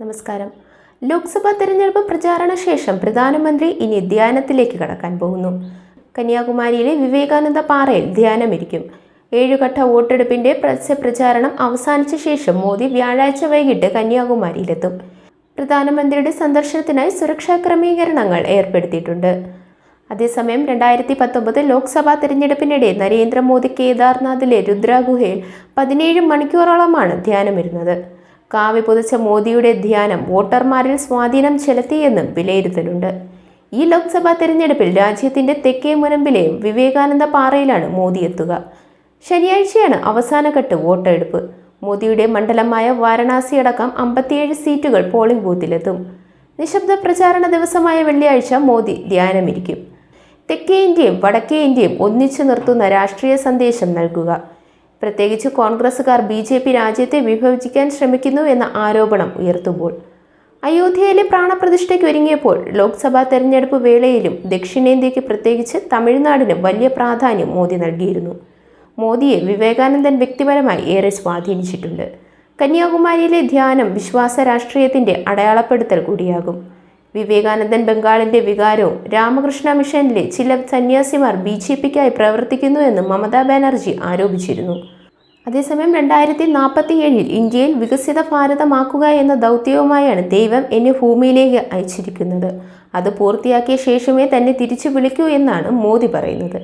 നമസ്കാരം. ലോക്സഭാ തെരഞ്ഞെടുപ്പ് പ്രചാരണ ശേഷം പ്രധാനമന്ത്രി ഇനി ധ്യാനത്തിലേക്ക് കടക്കാൻ പോകുന്നു. കന്യാകുമാരിയിലെ വിവേകാനന്ദ പാറയിൽ ധ്യാനമിരിക്കും. ഏഴുഘട്ട വോട്ടെടുപ്പിന്റെ പരസ്യപ്രചാരണം അവസാനിച്ച ശേഷം മോദി വ്യാഴാഴ്ച വൈകിട്ട് കന്യാകുമാരിയിലെത്തും. പ്രധാനമന്ത്രിയുടെ സന്ദർശനത്തിനായി സുരക്ഷാ ക്രമീകരണങ്ങൾ ഏർപ്പെടുത്തിയിട്ടുണ്ട്. അതേസമയം രണ്ടായിരത്തി പത്തൊമ്പത് ലോക്സഭാ തെരഞ്ഞെടുപ്പിനിടെ നരേന്ദ്രമോദി കേദാർനാഥിലെ രുദ്രാഗുഹയിൽ പതിനേഴ് മണിക്കൂറോളമാണ് ധ്യാനമിരുന്നത്. കാവി പുതച്ച മോദിയുടെ ധ്യാനം വോട്ടർമാരിൽ സ്വാധീനം ചെലുത്തിയെന്നും വിലയിരുത്തലുണ്ട്. ഈ ലോക്സഭാ തെരഞ്ഞെടുപ്പിൽ രാജ്യത്തിന്റെ തെക്കേ മുനമ്പിലെ വിവേകാനന്ദ പാറയിലാണ് മോദി എത്തുക. ശനിയാഴ്ചയാണ് അവസാനഘട്ട വോട്ടെടുപ്പ്. മോദിയുടെ മണ്ഡലമായ വാരണാസി അടക്കം അമ്പത്തിയേഴ് സീറ്റുകൾ പോളിംഗ് ബൂത്തിലെത്തും. നിശബ്ദ പ്രചാരണ ദിവസമായ വെള്ളിയാഴ്ച മോദി ധ്യാനമിരിക്കും. തെക്കേ ഇന്ത്യയും വടക്കേ ഇന്ത്യയും ഒന്നിച്ചു നിർത്തുന്ന രാഷ്ട്രീയ സന്ദേശം നൽകുക. പ്രത്യേകിച്ച് കോൺഗ്രസ്സുകാർ ബി ജെ പി രാജ്യത്തെ വിഭജിക്കാൻ ശ്രമിക്കുന്നു എന്ന ആരോപണം ഉയർത്തുമ്പോൾ അയോധ്യയിലെ പ്രാണപ്രതിഷ്ഠയ്ക്ക് ഒരുങ്ങിയപ്പോൾ ലോക്സഭാ തെരഞ്ഞെടുപ്പ് വേളയിലും ദക്ഷിണേന്ത്യയ്ക്ക് പ്രത്യേകിച്ച് തമിഴ്നാടിന് വലിയ പ്രാധാന്യം മോദി നൽകിയിരുന്നു. മോദിയെ വിവേകാനന്ദൻ വ്യക്തിപരമായി ഏറെ സ്വാധീനിച്ചിട്ടുണ്ട്. കന്യാകുമാരിയിലെ ധ്യാനം വിശ്വാസ രാഷ്ട്രീയത്തിന്റെ അടയാളപ്പെടുത്തൽ കൂടിയാകും. വിവേകാനന്ദൻ ബംഗാളിന്റെ വികാരവും രാമകൃഷ്ണ മിഷനിലെ ചില സന്യാസിമാർ ബി ജെ പിക്കായി പ്രവർത്തിക്കുന്നു എന്ന് മമതാ ബാനർജി ആരോപിച്ചിരുന്നു. അതേസമയം രണ്ടായിരത്തി നാൽപ്പത്തി ഏഴിൽ ഇന്ത്യയിൽ വികസിത ഭാരതമാക്കുക എന്ന ദൗത്യവുമായാണ് ദൈവം എന്നെ ഭൂമിയിലേക്ക് അയച്ചിരിക്കുന്നത്. അത് പൂർത്തിയാക്കിയ ശേഷമേ തന്നെ തിരിച്ചു വിളിക്കൂ എന്നാണ് മോദി പറയുന്നത്.